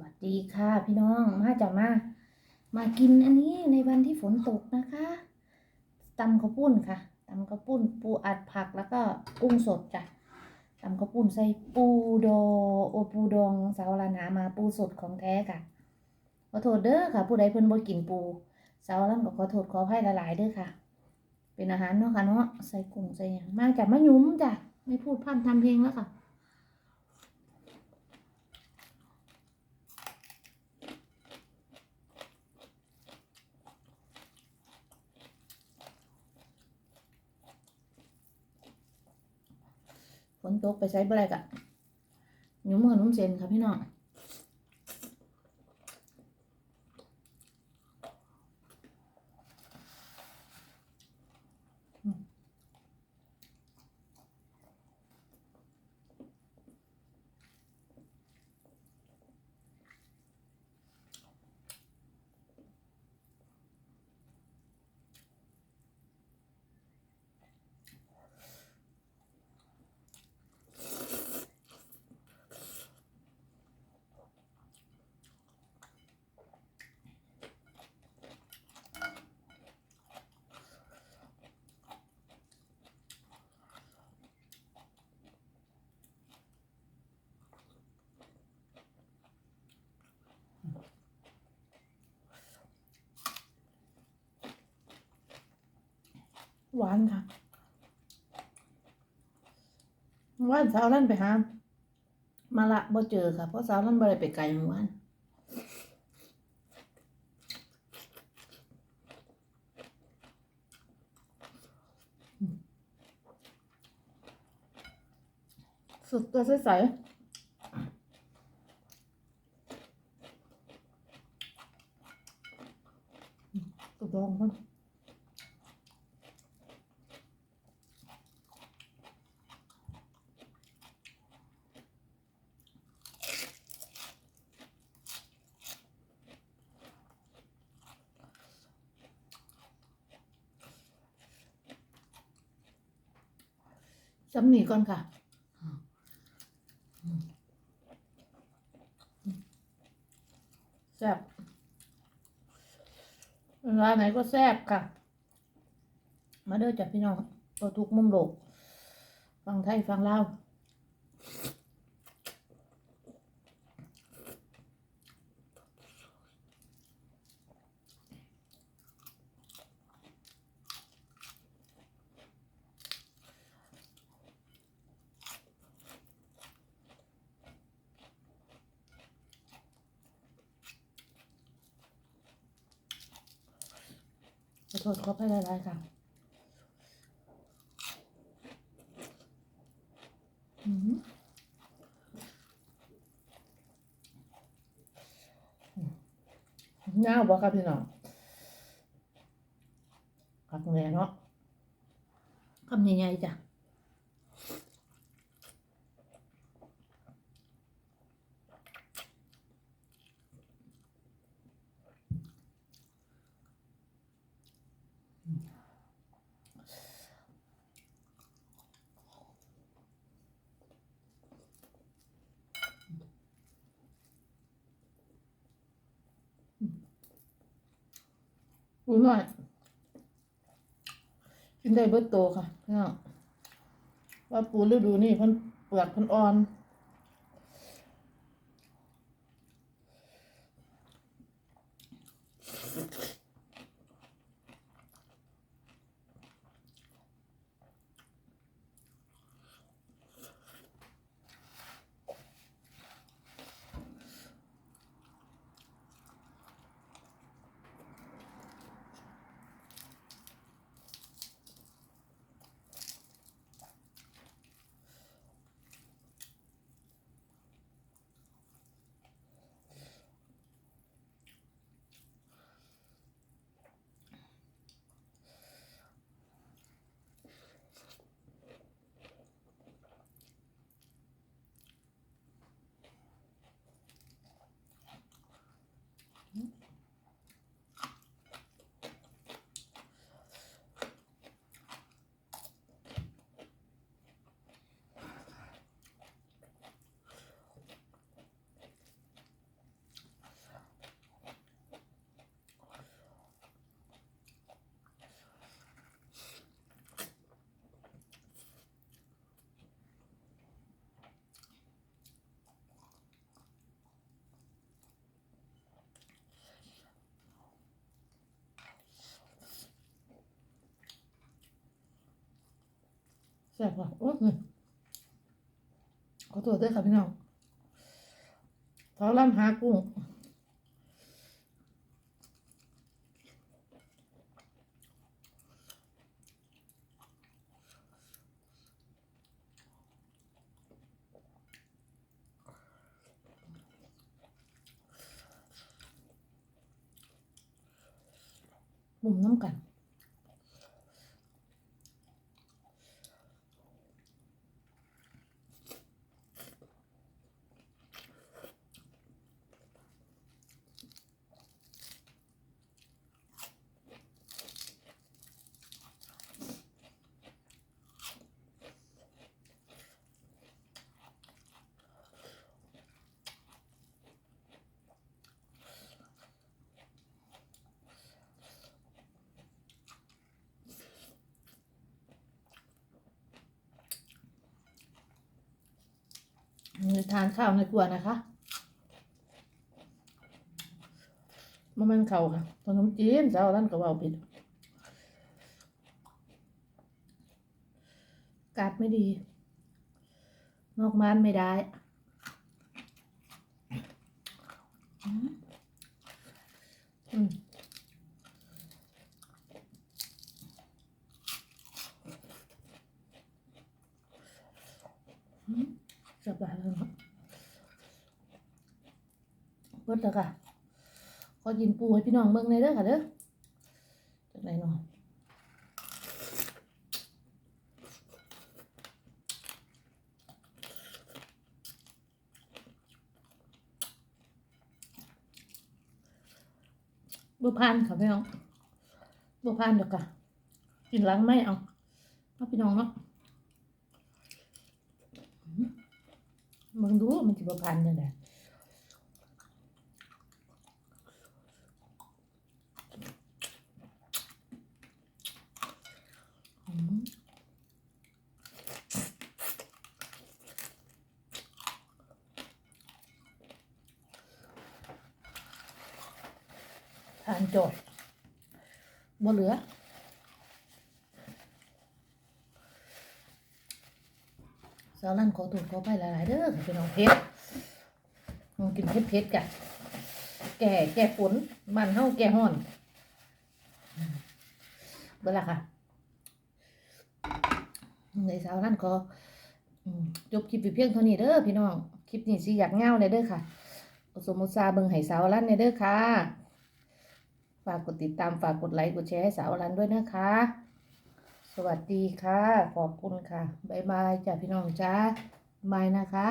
วัสดีค่ะ พี่น้องมาจะมา มากินอันนี้ในวันที่ฝนตกนะคะตำข้าวปุ้นค่ะตำข้าวปุ้นปูอัดผักแล้วก็กุ้งสดจ้ะตำข้าวปุ้นใส่ปูดอโอปูดองสาวลานหามาปูสดของแท้ค่ะขอโทษเด้อค่ะ ผู้ใดเพิ่นบ่กินปูสาวลันก็ขอโทษขออภัยหลายๆเด้อค่ะ เป็นอาหารเนาะค่ะเนาะใส่กุ้งใส่ยังมาจากมะยุ้มจ้ะไม่พูดพร่ำทำเพลงแล้วค่ะ ฝนตกไปใช้บ่ได้กะหนุ่มขนมเซนค่ะพี่น้องอืม หวานค่ะว่านสาวนั่นไปหามาละบ่เจอค่ะ เพราะสาวนั่นบ่ได้ไปไกลเมื่อวานสุดตัวใสๆตัวดองมัน จำหนีก่อนค่ะแซ่บร้านไหนก็แซ่บค่ะ มาเด้อจากพี่น้องตัวทุกมุมโลก ฟังไทย ฟังลาว โทษขอไปหลายๆค่ะอืมน่าบ่ครับพี่น้องขับแม่เนาะคำใหญ่ๆจ้ะ อุ้ยหน่อยกินได้เบิดโตค่ะพี่น้องว่าปูฤดูนี่พันเปลือกพันอ่อน ซ่บว่ะโอ้ยขอโทษด้วยค่ะพี่น้องเขาล่ำหากุ้งบุ่มน้ำกัน ทานข้าวในครัวนะคะมันมันเข่าค่ะขนมจีนเจ้าร้านก็เว่าผิดกาดไม่ดี นอกบ้านไม่ได้อืมอืมอืม สบายแล้วเนาะเบิดแล้วค่ะขอกินปูให้พี่น้องเบิ่งเลยเด้อค่ะเด้อจากไหนเนาะบัพานค่ะพี่น้องบัพานเดี๋ยวค่ะกินหล้างไม่เอาเอาพี่น้องเนาะอืม มึงดูมันจะบัพานยังไงทานจทย์บ่เหลือาวนั่นขอถูกขอไปหลายๆเด้อค่ะพี่น้องเพชรลองกินเพชรเพชรกันแก่แก่ฝนมันเฮาแก่ห้อนเบิ่งละค่ะในสาวนั่นก็อืมจบคลิปไปเพียงเท่านี้เด้อพี่น้อง คลิปนี้สิอยากเงาเลยเด้อค่ะสมุซาเบิงให้สาวรันในเด้อค่ะ ฝากกดติดตามฝากกดไลค์กดแชร์ให้สาวรันด้วยนะคะ สวัสดีค่ะ ขอบคุณค่ะ บ๊ายบายจ้ะพี่น้องจ้าบายนะคะ